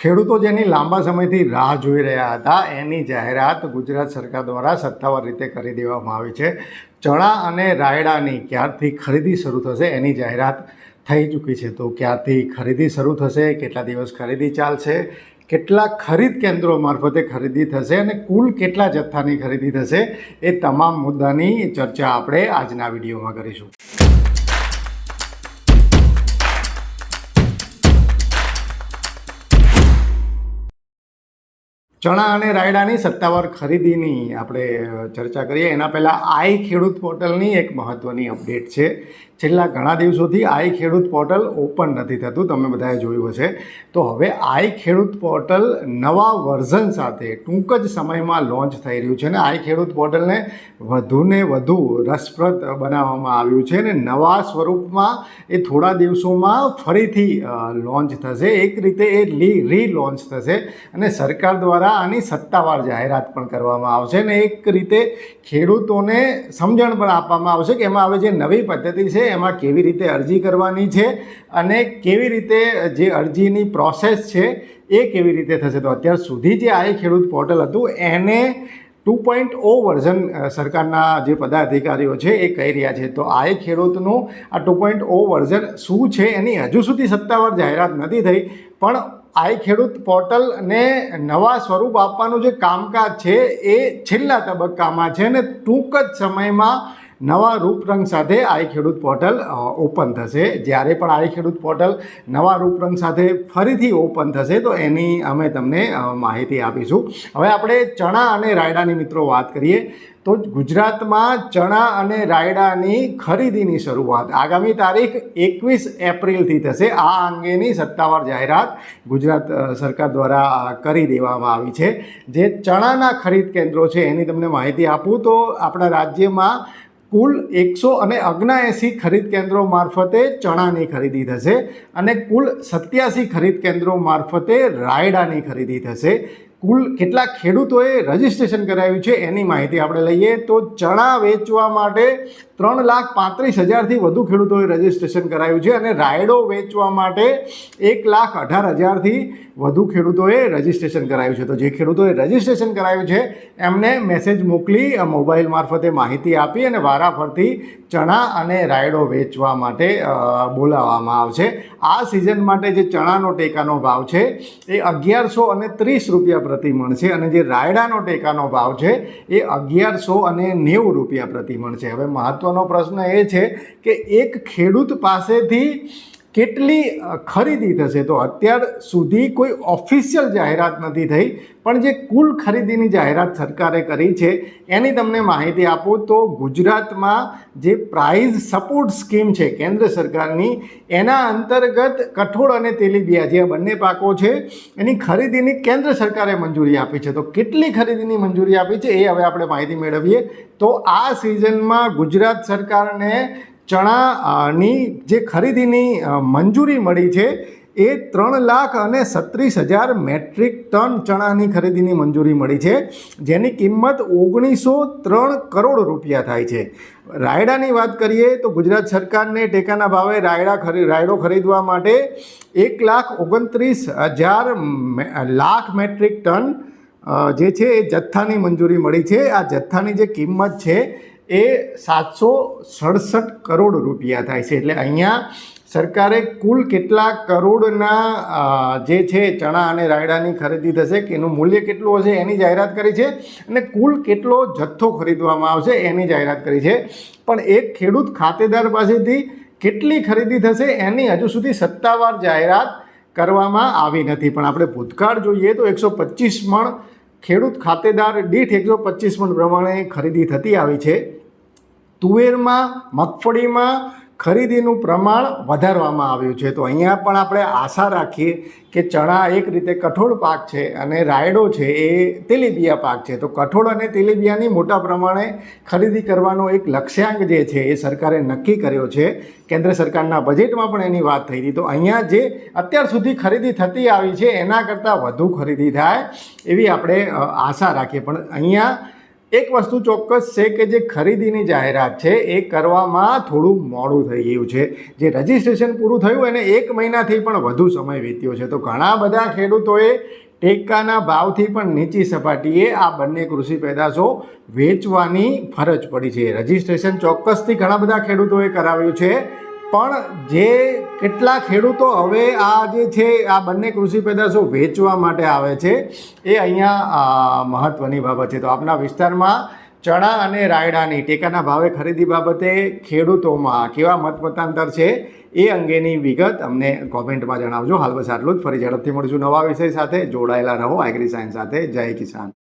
ખેડૂતો જેની લાંબા સમયથી રાહ જોઈ રહ્યા હતા, એની જાહેરાત ગુજરાત સરકાર દ્વારા સત્તાવાર રીતે કરી દેવામાં આવી છે. ચણા અને રાયડાની ક્યારથી ખરીદી શરૂ થશે એની જાહેરાત થઈ ચૂકી છે. તો ક્યારથી ખરીદી શરૂ થશે, કેટલા દિવસ ખરીદી ચાલશે, કેટલા ખરીદ કેન્દ્રો મારફતે ખરીદી થશે અને કુલ કેટલા જથ્થાની ખરીદી થશે એ તમામ મુદ્દાની ચર્ચા આપણે આજના વિડીયોમાં કરીશું. ચણા અને રાયડાની સત્તાવાર ખરીદીની આપણે ચર્ચા કરીએ. એના પહેલાં આઈ ખેડૂત પોર્ટલની એક મહત્ત્વની અપડેટ છે. છેલ્લા ઘણા દિવસોથી આઈ ખેડૂત પોર્ટલ ઓપન નથી થતું. તમે બધાએ જોયું હશે. તો હવે આઈ ખેડૂત પોર્ટલ નવા વર્ઝન સાથે ટૂંક જ સમયમાં લોન્ચ થઈ રહ્યું છે અને આઈ ખેડૂત પોર્ટલને વધુને વધુ રસપ્રદ બનાવવામાં આવ્યું છે અને નવા સ્વરૂપમાં એ થોડા દિવસોમાં ફરીથી લોન્ચ થશે. એક રીતે એ રી રીલોન્ચ થશે અને સરકાર દ્વારા આની સત્તાવાર જાહેરાત પણ કરવામાં આવશે અને એક રીતે ખેડૂતોને સમજણ પણ આપવામાં આવશે કે એમાં હવે જે નવી પદ્ધતિ છે, એમાં કેવી રીતે અરજી કરવાની છે અને કેવી રીતે જે અરજીની પ્રોસેસ છે એ કેવી રીતે થશે. તો અત્યાર સુધી જે આ ખેડૂત પોર્ટલ હતું, એને ટુ પોઈન્ટ ઓ વર્ઝન સરકારના જે પદાધિકારીઓ છે એ કહી રહ્યા છે. તો આ ખેડૂતનું આ ટુ પોઈન્ટ ઓ વર્ઝન શું છે? એની હજુ સુધી સત્તાવાર જાહેરાત નથી થઈ, પણ આઈ ખેડૂત પોર્ટલને નવા સ્વરૂપ આપવાનું જે કામકાજ છે એ છેલ્લા તબક્કામાં છે અને ટૂંક જ સમયમાં નવા રૂપરંગ સાથે આઈ ખેડૂત પોર્ટલ ઓપન થશે. જ્યારે પણ આઈ ખેડૂત પોર્ટલ નવા રૂપરંગ સાથે ફરીથી ઓપન થશે, તો એની અમે તમને માહિતી આપીશું. હવે આપણે ચણા અને રાયડાની મિત્રો વાત કરીએ, તો ગુજરાતમાં ચણા અને રાયડાની ખરીદીની શરૂઆત આગામી તારીખ એકવીસ એપ્રિલથી થશે. આ અંગેની સત્તાવાર જાહેરાત ગુજરાત સરકાર દ્વારા કરી દેવામાં આવી છે. જે ચણાના ખરીદ કેન્દ્રો છે, એની તમને માહિતી આપું તો આપણા રાજ્યમાં કુલ એકસો અને અગ્નાએંસી ખરીદ કેન્દ્રો મારફતે ચણાની ખરીદી થશે અને કુલ સત્યાસી ખરીદ કેન્દ્રો મારફતે રાયડાની ખરીદી થશે. કુલ કેટલા ખેડૂતોએ રજીસ્ટ્રેશન કરાવ્યું છે એની માહિતી આપણે લઈએ તો ચણા વેચવા માટે ત્રણ લાખ પાંત્રીસ હજારથી વધુ ખેડૂતોએ રજીસ્ટ્રેશન કરાયું છે અને રાયડો વેચવા માટે એક લાખ અઢાર હજારથી વધુ ખેડૂતોએ રજીસ્ટ્રેશન કરાયું છે. તો જે ખેડૂતોએ રજીસ્ટ્રેશન કરાયું છે, એમને મેસેજ મોકલી મોબાઈલ મારફતે માહિતી આપી અને વારાફરતી ચણા અને રાયડો વેચવા માટે બોલાવવામાં આવશે. આ સિઝન માટે જે ચણાનો ટેકાનો ભાવ છે, એ અગિયારસો અને ત્રીસ રૂપિયા પ્રતિ મણ છે અને જે રાયડાનો ટેકાનો ભાવ છે, એ અગિયારસો અને નેવું રૂપિયા પ્રતિ મણ છે. હવે મહત્ત્વનો પ્રશ્ન એ છે કે એક ખેડૂત પાસેથી કેટલી ખરીદી થશે? તો અત્યાર સુધી કોઈ ઓફિશિયલ જાહેરાત નથી થઈ, પણ જે કુલ ખરીદીની જાહેરાત સરકારે કરી છે, એની તમને માહિતી આપું તો ગુજરાતમાં જે પ્રાઇઝ સપોર્ટ સ્કીમ છે કેન્દ્ર સરકારની, એના અંતર્ગત કઠોળ અને તેલીબિયા જે બંને પાકો છે, એની ખરીદીની કેન્દ્ર સરકારે મંજૂરી આપી છે. તો કેટલી ખરીદીની મંજૂરી આપી છે એ હવે આપણે માહિતી મેળવીએ. તો આ સિઝનમાં ગુજરાત સરકારને ચણાની જે ખરીદીની મંજૂરી મળી છે, એ ત્રણ લાખ અને સત્રીસ હજાર મેટ્રિક ટન ચણાની ખરીદીની મંજૂરી મળી છે, જેની કિંમત ઓગણીસો ત્રણ કરોડ રૂપિયા થાય છે. રાયડાની વાત કરીએ તો ગુજરાત સરકારને ટેકાના ભાવે રાયડા ખરી, રાયડો ખરીદવા માટે એક લાખ ઓગણત્રીસ હજાર લાખ મેટ્રિક ટન જે છે એ જથ્થાની મંજૂરી મળી છે. આ જથ્થાની જે કિંમત છે એ સાતસો સડસઠ કરોડ રૂપિયા થાય છે. એટલે અહીંયા સરકારે કુલ કેટલા કરોડના જે છે ચણા અને રાયડાની ખરીદી થશે, કે એનું મૂલ્ય કેટલું હશે એની જાહેરાત કરી છે, અને કુલ કેટલો જથ્થો ખરીદવામાં આવશે એની જાહેરાત કરી છે. પણ એક ખેડૂત ખાતેદાર પાસેથી કેટલી ખરીદી થશે એની હજુ સુધી સત્તાવાર જાહેરાત કરવામાં આવી નથી. પણ આપણે ભૂતકાળ જોઈએ તો એકસો પચીસ મણ ખેડૂત ખાતેદાર દીઠ એકસો પચીસ મણ પ્રમાણે ખરીદી થતી આવી છે. તુવેરમાં, મગફળીમાં ખરીદીનું પ્રમાણ વધારવામાં આવ્યું છે. તો અહીંયા પણ આપણે આશા રાખીએ કે ચણા એક રીતે કઠોળ પાક છે અને રાયડો છે એ તેલીબિયા પાક છે. તો કઠોળ અને તેલીબિયાની મોટા પ્રમાણે ખરીદી કરવાનો એક લક્ષ્યાંક જે છે એ સરકારે નક્કી કર્યો છે. કેન્દ્ર સરકારના બજેટમાં પણ એની વાત થઈ હતી. તો અહીંયા જે અત્યાર સુધી ખરીદી થતી આવી છે એના કરતાં વધુ ખરીદી થાય એવી આપણે આશા રાખીએ. પણ અહીંયા એક વસ્તુ ચોક્કસ છે કે જે ખરીદીની જાહેરાત છે, એ કરવામાં થોડું મોડું થઈ ગયું છે. જે રજિસ્ટ્રેશન પૂરું થયું એને એક મહિનાથી પણ વધુ સમય વીત્યો છે. તો ઘણા બધા ખેડૂતોએ ટેકાના ભાવથી પણ નીચી સપાટીએ આ બંને કૃષિ પેદાશો વેચવાની ફરજ પડી છે. રજિસ્ટ્રેશન ચોક્કસથી ઘણા બધા ખેડૂતોએ કરાવ્યું છે. પણ જે કેટલા ખેડૂતો હવે આ જે છે, આ બંને કૃષિ પેદાશો વેચવા માટે આવે છે, એ અહીંયા મહત્ત્વની બાબત છે. તો આપના વિસ્તારમાં ચણા અને રાયડાની ટેકાના ભાવે ખરીદી બાબતે ખેડૂતોમાં કેવા મત મતાંતર છે, એ અંગેની વિગત અમને કોમેન્ટમાં જણાવજો. હાલ બસ આટલું જ. ફરી ઝડપથી મળીશું નવા વિષય સાથે. જોડાયેલા રહો. એગ્રી સાયન્સ સાથે. જય કિસાન.